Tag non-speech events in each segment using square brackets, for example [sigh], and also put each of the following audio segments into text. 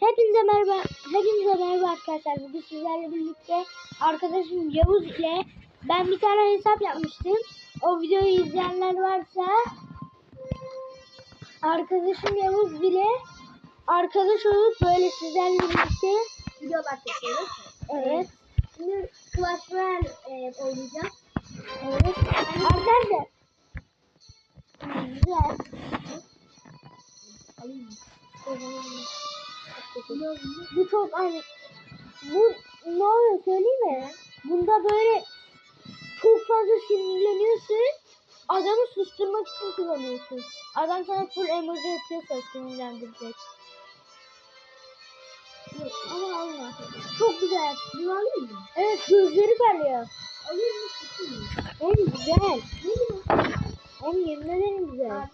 Hepinize merhaba, hepinize merhaba arkadaşlar. Bugün sizlerle birlikte arkadaşım Yavuz ile ben bir tane hesap yapmıştım. O videoyu izleyenler varsa arkadaşım Yavuz ile arkadaş olup böyle sizlerle birlikte videolar çekiyoruz. evet Şimdi Clash Royale e, oynayacağız. evet arkadaşlar güzel bu çok hani bu ne oluyor söyleyeyim mi? Bunda böyle çok fazla sinirleniyorsun. Adamı susturmak için kullanıyorsun. Adam sana full emoji atıyorsa sinirlendirecek. Yok, Ama alma. Çok güzel. Bunu alayım mı? Evet gözleri parlıyor. Alayım mı? Tutayım güzel. Hem yemin ederim güzel.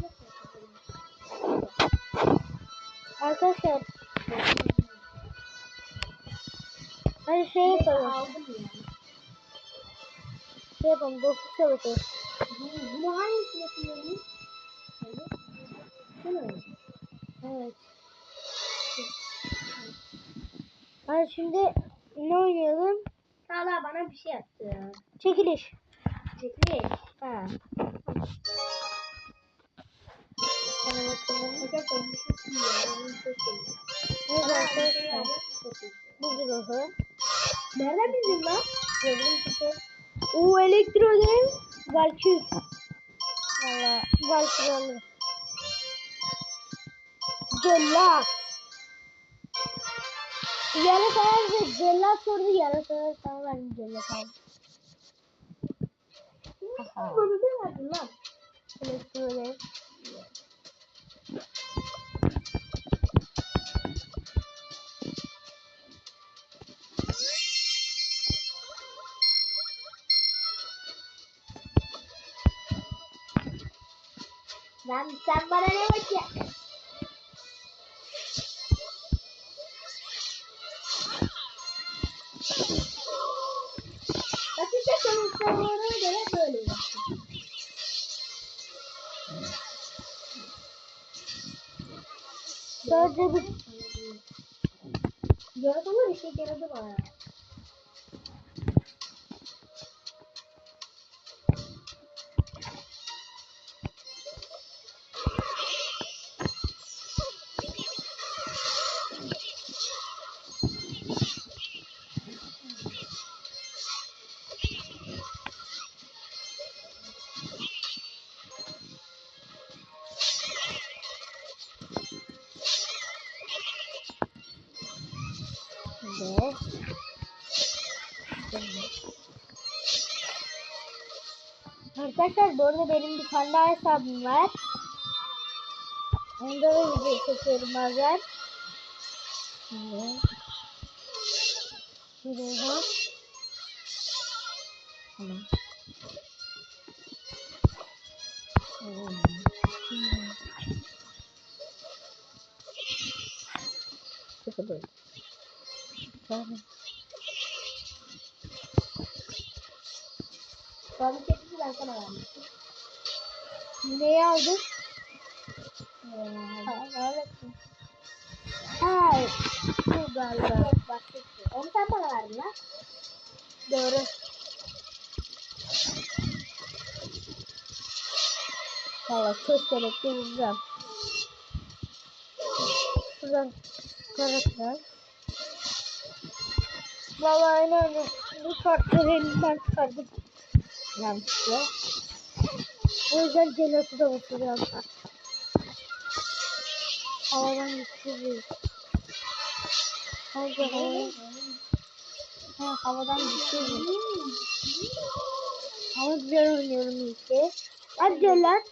Arkadaşlar hadi şey yapalım. Aldım yani. Şey yapalım dostluk savaşı. Bunu, hangisine kullanayım? Mu? Evet. Hadi şimdi ne oynayalım? Çağla bana bir şey attı. Çekiliş. Çekil. Ha. Hadi bakalım. Arkadaşlar. Evet bir şey. Bu zırhı. Nereden bildin lan? Gördüm çünkü. O elektro değil. Valkür. Valla Valkür alır. Cellat. Yarasalar ve cellat sordu. Yarasalar sana verdim cellat aldım. Aha. Bana ne verdin lan? Elektro Lan sen bana ne bakıyorsun? Dakika sonuçlarına göre böyle yaptım. Sadece bir Yaratılar işe yaradı bana. Arkadaşlar bu arada benim bir tane daha hesabım var. Onda da video çekiyorum bazen. Şimdi. Şuraya. Tamam. Böyle. Tamam. Ben sana vermiştim. Neyi aldın? Ee, Ha, öyle mi? Ha, bu galiba. şey. Onu sen bana verdin lan. Doğru. Valla kösterekli vuracağım. Şuradan karakter. Valla aynı aynı. Bu kartları elimden çıkardım. Yanlışlıkla. O yüzden celası da batırıyorum. Havadan düşürüyor. Hadi havadan. Ha, havadan düşüyor. Ama güzel oynuyorum ki. Hadi gel lan.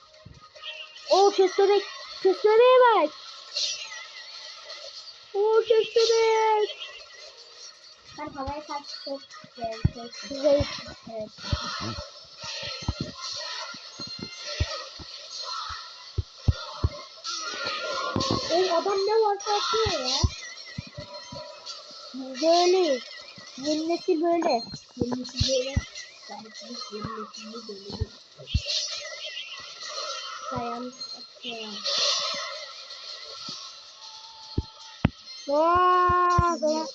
Oo köstebek. Köstebeğe bak. Oo köstebek. Ben havaya karşı çok şey- Güzel. Evet. Oğlum adam ne varsa atıyor ya. Böyle. Yeni nesil böyle. Yeni nesil böyle. Biz yeni nesilde böyle bir dayan atıyor. Vaa, ya.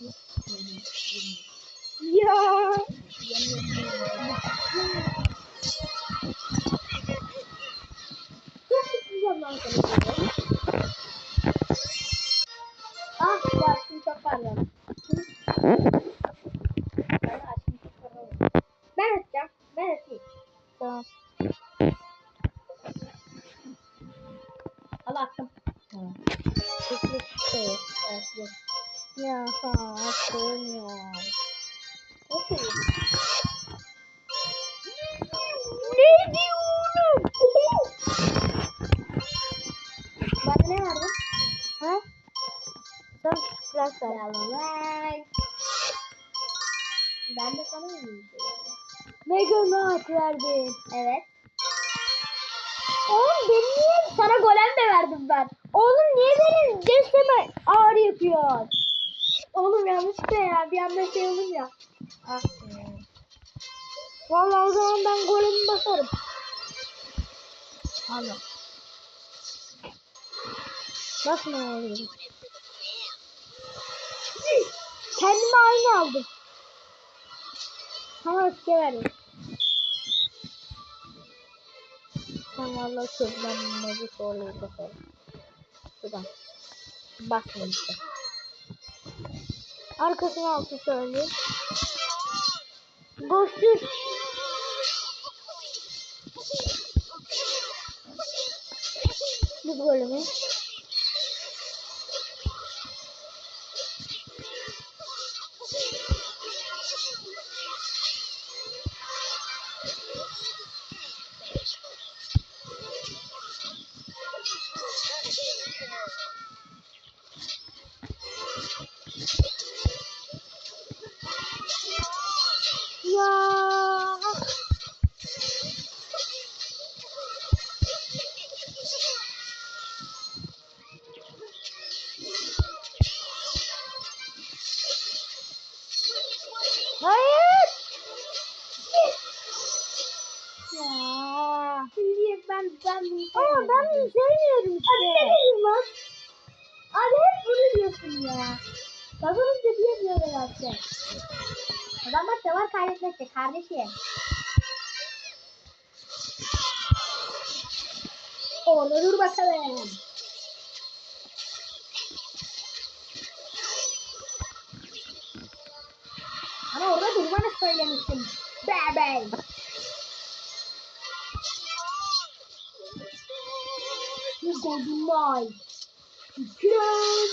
Ya. Çok güzel lan aşkım çok Evet. Oğlum benim niye sana golem de verdim ben. Oğlum niye benim desteme ağrı yapıyor? Oğlum yanlışlıkla ya. Bir anda şey olur ya. Ah be. Vallahi o zaman ben golemi basarım. Allah. Nasıl ne oluyor? Kendime aynı aldım. Sana öfke verdim. Sen valla bunları zorlayıp basarım. Şuradan. Basmayın işte. Arkasını altı söyleyeyim. Ghost'u Bu bölümü. Kazanmak da var kaybetmek de kardeşim. Orada dur bakalım. Ama orada durmanı söylemiştim. Bebe. You golden knight. Tükürüm.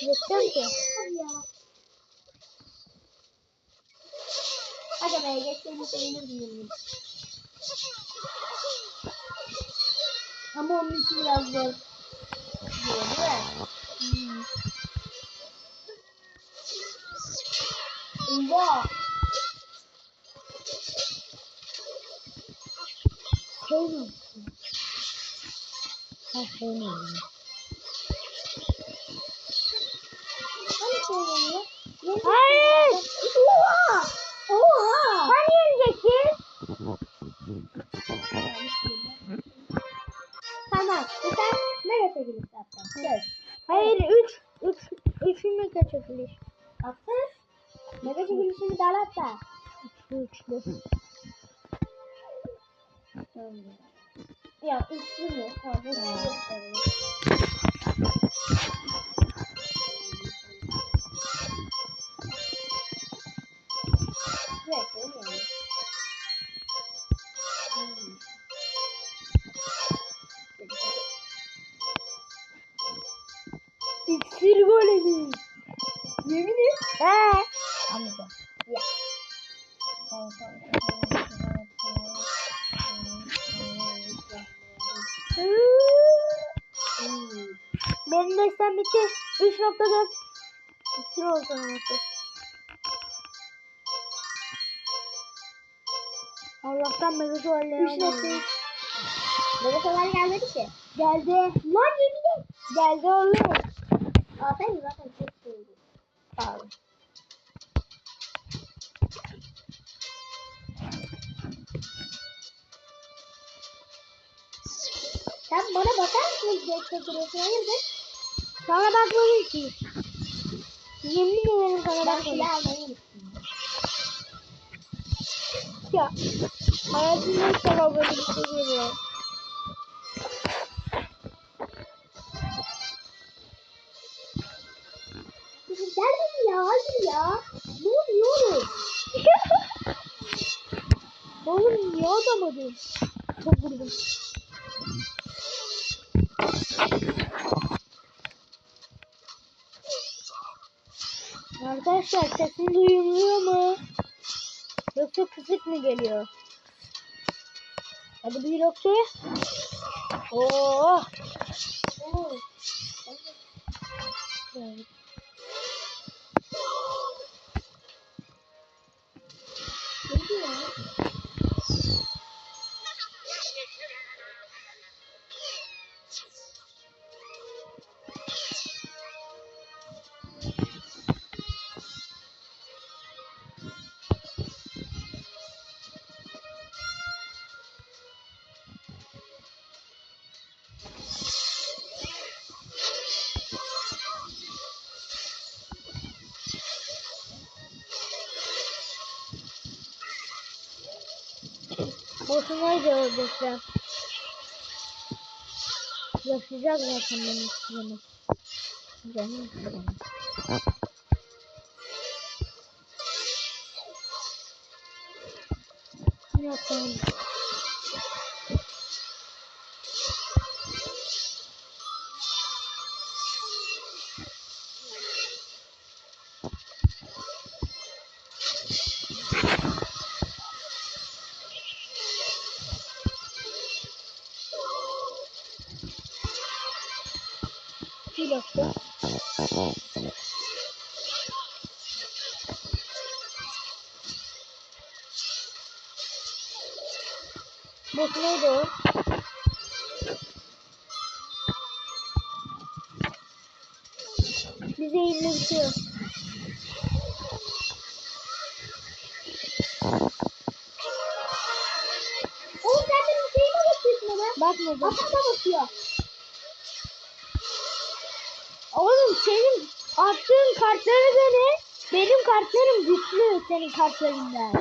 Yeter ki. Hadi ya. Hadi be geçtiğini sevinirdim yemin. Ama onun için biraz zor. Diyor değil mi? Hmm. Eyvah. Ben sevmiyorum. Hani söyleniyor? Hayır. Oha! Oha! Hani yeneceksin? Tamam. Bu sen nereye çekilirsin hatta? Söz. Hayır 3 3 3'ünü kaçırmış. Aferin. Mega çekilişini dar hatta. Üçlü. Ya üçlü mü? Tamam. İksir golemi. Yemin et. He. Anladım. Ya. Benim destem bitti. 3.4 İksir oldu anlatı. Allah'tan mega nokta almadım. Bebek olan gelmedi ki. Geldi. Lan yemin et. Geldi oğlum. Aferin zaten çok sevdim. Sağ ol. Sen bana bakar mısın? Geç çekiliyorsun hayırdır? Sana bakmadım ki. Yemin ederim sana bakmadım. Ya. Hayatımda ilk defa böyle bir şey görüyorum. Ya. Ne oluyor [laughs] oğlum? Niye atamadın? Çok vurdum. Arkadaşlar sesim duyuluyor mu? Yoksa kısık mı geliyor? Hadi bir yoksa. Oo. Oo. Evet. ちょっと。Boşunaydı o deprem. Yaşayacak zaten benim canım. Canım canım. Ne yapalım? Bir dakika. Bak neydi o? Bize eline bitiyor. Oğlum sen benim şeyime bakıyorsun ama. Bakmadım. Kafama bakıyor. Kartlarım güçlü senin kartlarından.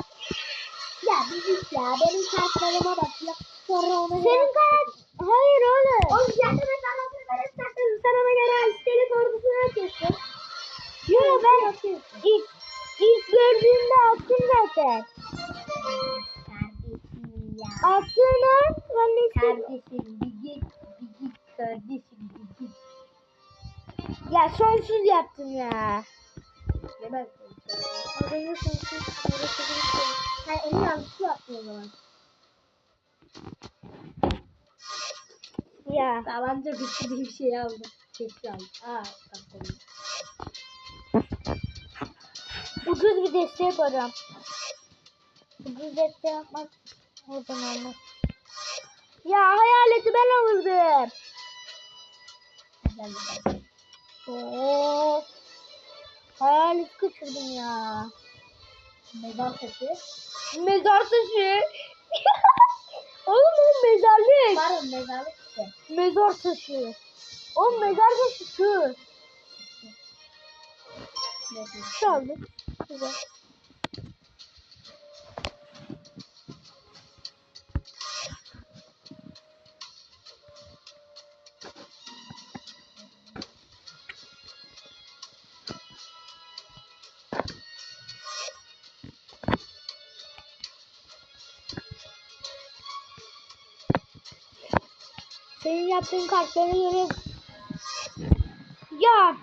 Ya bir git ya. Benim kartlarıma bakıyor. Sonra ona Senin kart... Hayır oğlum. Oğlum zaten ben ben sakladım. Sen ona göre iskelet ordusunu atıyorsun. Yo ben atıyorsun. ilk, ilk gördüğümde attım zaten. Kardeşim ya. Attığını ben de. Kardeşim bir git. Bir git kardeşim bir git. Ya sonsuz yaptım ya. Yemez. Orayı sonsuz uğraşabilirsin. Sen elini yanlışlıkla attın o zaman. Ya. Tabanca bitti bir şey aldım. Keçi aldım. Aa kaptanım. Ucuz bir deste yapacağım. Ucuz deste yapmak oradan olmaz. Ya hayaleti ben alırdım. Güzel güzel. Oo. Hayalet kaçırdım ya. Mezar taşı. Mezar taşı. [laughs] Oğlum o mezarlık. Varım mezarlık işte. Mezar taşı. O mezar taşı şu. Çaldık. Güzel. Yaptığın kartlara göre ya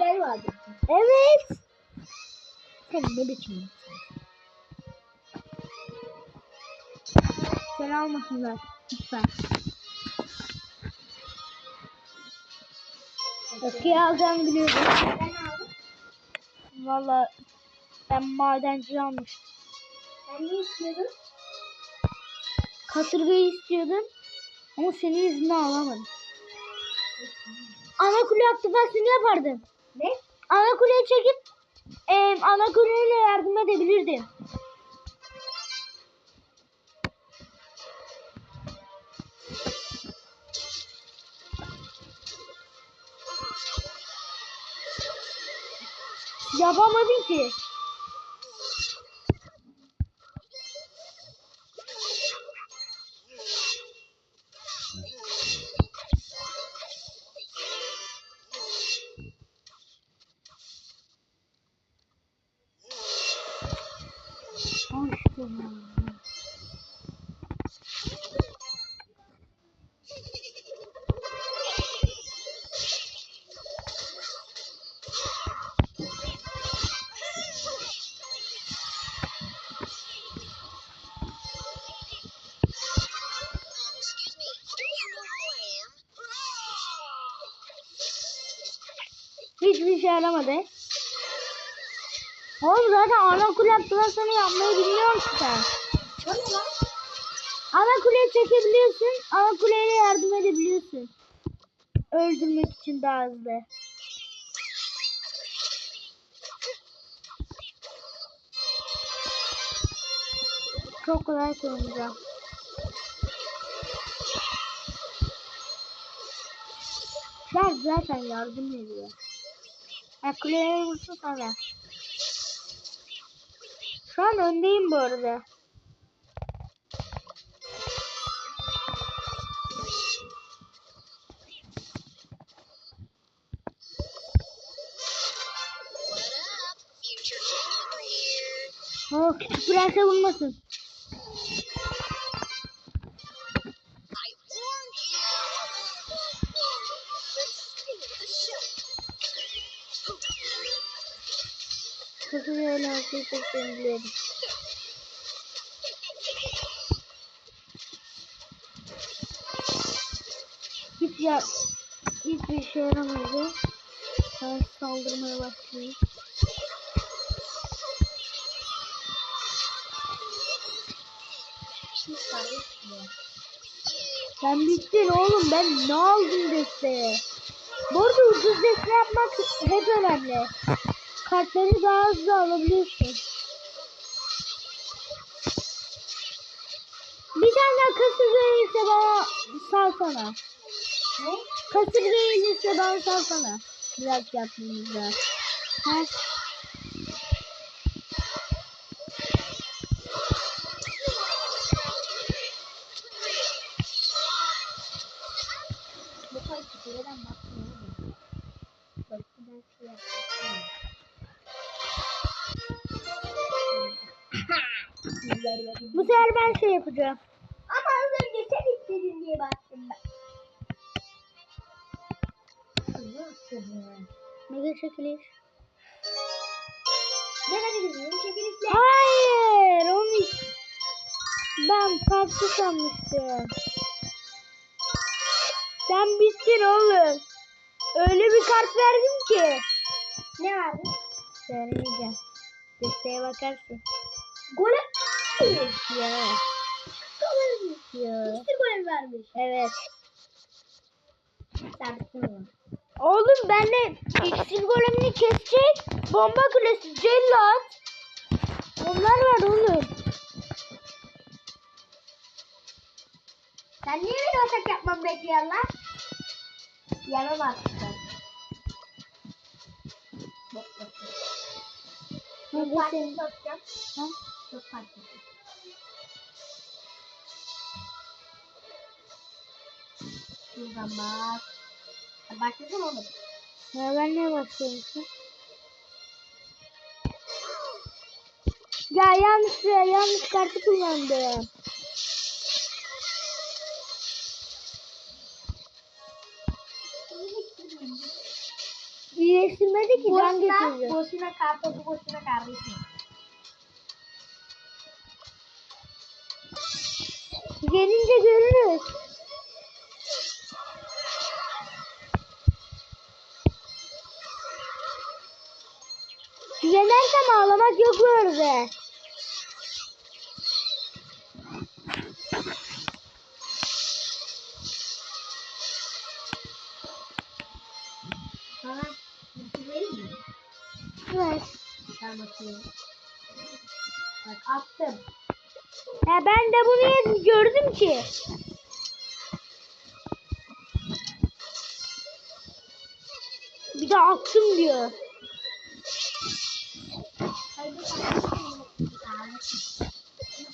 ben vardı. Evet. Sen ne biçim Sen almasınlar. Lütfen. Eskiyi alacağımı biliyordum. Ben. Valla ben madenci almıştım. Sen ne istiyordun? Kasırgayı istiyordum. Ama senin yüzünden alamadım. Ana kule aktivasyonu yapardım. Ne? Ana kuleye çekip e, ana kuleyle yardım edebilirdim. Yapamadım ki. Yaramadı. Oğlum zaten ana kule atlasanı yapmayı bilmiyor musun sen? Ana kuleyi çekebiliyorsun. Ana kuleyle yardım edebiliyorsun. Öldürmek için daha hızlı. Çok kolay kullanacağım. Şarj zaten yardım ediyor. Ha kuleye vursun sonra. Şu an öndeyim bu arada. Oh küçük prense vurmasın. Kızı öyle çok biliyorum. Hiç ya hiçbir işe yaramadı. Ben saldırmaya başlayayım. Sen bittin oğlum ben ne aldım desteğe? Bu arada ucuz deste yapmak hep önemli. [laughs] Kartları daha hızlı alabiliyorsun. Bir tane kasırga gelirse bana salsana. Ne? Kasırga gelirse bana salsana. Biraz yapmamızda. Ha? Sefer ben şey yapacağım. Ama az önce sen istedin diye baktım ben. Mega çekiliş. Güzel bir çekilişle. Hayır onu ben farklı sanmıştım. Sen bittin oğlum. Öyle bir kart verdim ki. Ne vardı? Söyleyeceğim. Desteğe bakarsın. Gol Ya. Gol? Ya. İşte gol vermiş. Evet. Bittin oğlum. Ben de iksir golemini kesecek. Bomba kulesi, cellat. Onlar var oğlum. Sen niye beni ortak yapmamı bekliyorsun lan? Yemem artık. Çok farklı? Çok farklı. Şuradan bak. Ha, Başlasın oğlum. Ya ben ne başlıyormuşum? Ya yanlış ya yanlış kartı kullandım. İyileştirmedi ki can getirdi. boşuna kartopu boşuna kardeşim. Gelince görürüz. Yenersem ağlamak yok arada. Sana bir? Evet. Ben bakayım. Bak attım. Ya ben de bunu gördüm ki. Bir de attım diyor.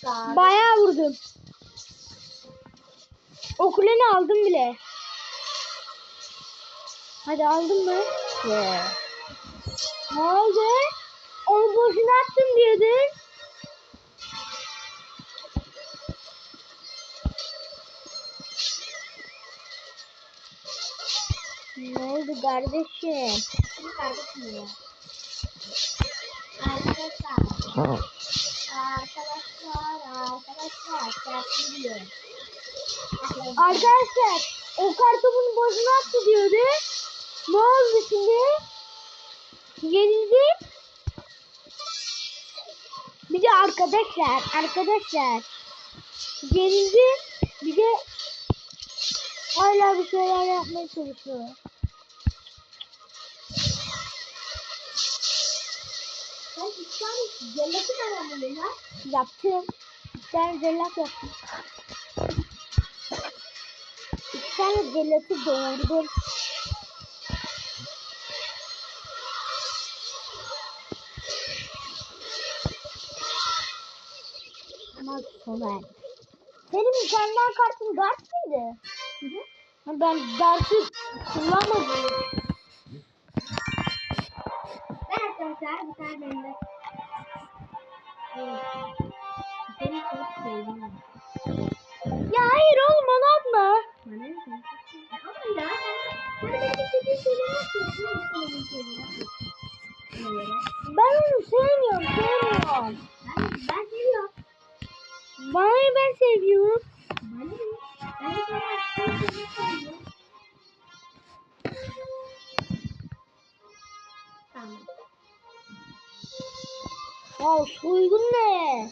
Bak. Bayağı vurdum. O kuleni aldım bile. Hadi aldın mı? Ne oldu? Onu boşuna attım diyordun. Ne oldu kardeşim? Şimdi kardeşim ya. Arkadaşlar. Arkadaşlar, o kartopunu boşuna attı diyordu. Ne oldu şimdi? Yenildi. Bir de arkadaşlar, arkadaşlar yenildi. Bir de hala bir şeyler yapmaya çalışıyor. Sen iki tane cenneti kazandın ya. Yaptım. Bir tane zellat yaptım. Bir tane zellatı doğurdum. Ama Soner. Senin mükemmel kartın dart mıydı? Hı hı. Ben dartı kullanmadım. Arkadaşlar bir tane bende. Seni çok sevdim. Ya hayır oğlum onu atma. Bana ne? Ama ya. Ben göre. Ben onu sevmiyorum, sevmiyorum. Ben, ben seviyorum. Ne ben seviyorum. Ben de seviyorum. Tamam. Ya soygun ne?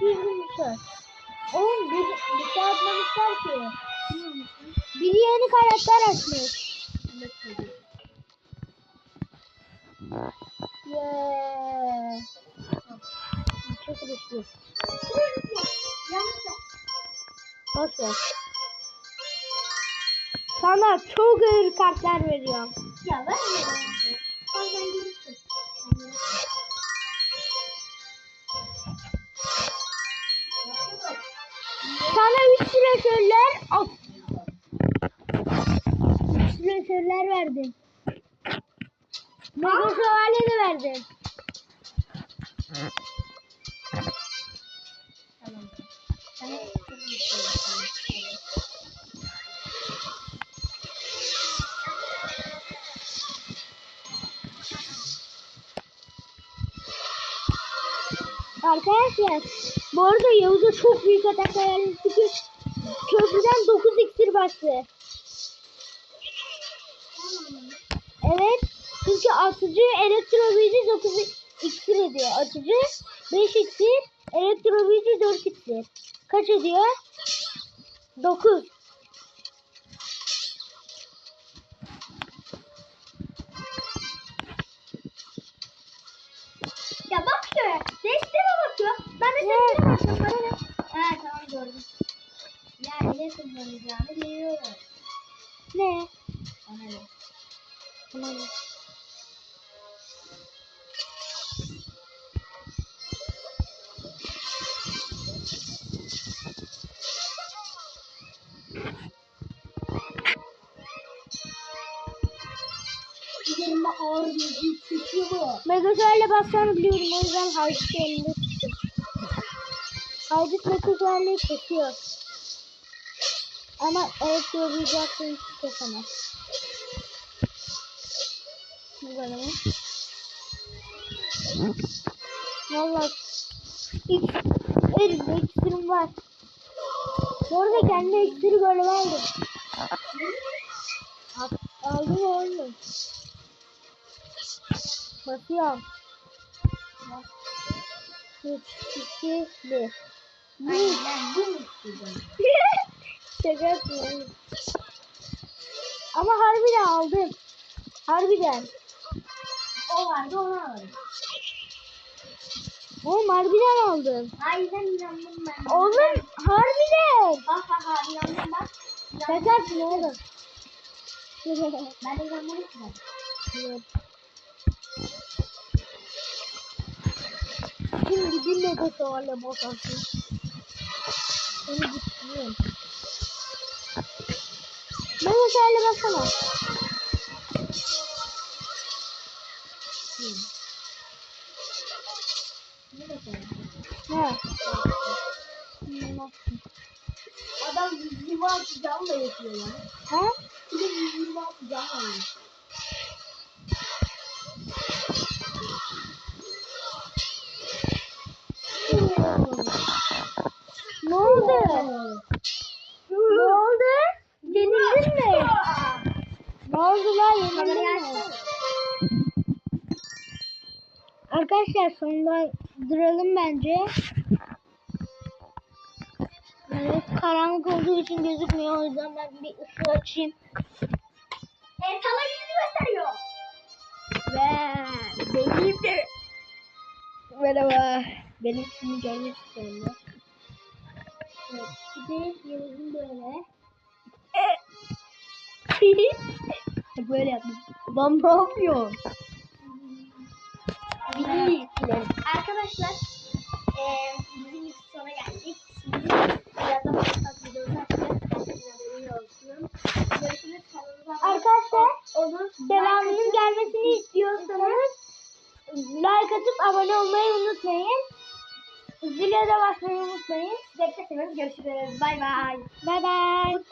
Bir gümüşler. Oğlum bir, bir şey atmamışlar ki. Bir yeni karakter açmış. Yeah. Çok güçlü. Yanlış. Boş ver. Sana çok ağır kartlar veriyorum. Ya ben görürsün. Sana üç silahşörler al. Üç silahşörler verdim. Mega şövalye de verdim. Tamam. Sana Arkadaşlar bu arada Yavuz'a çok büyük atak hayalini çünkü köprüden 9 iksir bastı. Evet. Çünkü atıcı elektrobüyücü 9 iksir ediyor. Atıcı 5 iksir, elektrobüyücü 4 iksir. Kaç ediyor? 9. Bana ne? He tamam gördüm. Ne kullanacağını biliyorum. Ne? Bana ne? Yük çekiyor bu. Megazerle basacağını biliyorum o yüzden Haydut'u elinde Ayrık metodlarla çekiyor. Ama evet yollayacaksın kafana. Bu bana mı? Valla ilk elimde iksirim var. Bu arada kendi iksiri böyle verdim. Aldım oğlum. Bakıyorum. 3, 2, 1. Hayır bu. [laughs] Şaka yapıyorum. Ama harbiden aldım. Harbiden. O vardı onu aldım. Oğlum harbiden aldım. Hayır ben inandım ben. Oğlum harbiden. Bak bak abi inandım bak. Şaka yapıyorum. ben de inanmadım. Evet. Şimdi bir mega soğanla bozarsın. Seni bitiriyorum. Mega savaşla baksana. Ne Adam 126 canla yapıyor ya. Ha? Bir de 126 canla yapıyor. Arkadaşlar sonunda duralım bence. Evet, karanlık olduğu için gözükmüyor. O yüzden ben bir ışığı açayım. E, tala yüzünü gösteriyor. Ve benim de Merhaba. Benim ismini görmek istiyorum. Evet, şimdi yazın böyle. [laughs] Böyle yaptım. Lan ne yapıyor? Bilmiyorum. Arkadaşlar, eee bizim ilk sona geldik. Şimdi birazdan başlat videosu açacağız. Görüşürüz. Kanalımıza Arkadaşlar olun. devamının gelmesini istiyorsanız like atıp abone olmayı unutmayın. Zile de basmayı unutmayın. Sizi seviyoruz. Görüşürüz. Bay bay. Bye bye.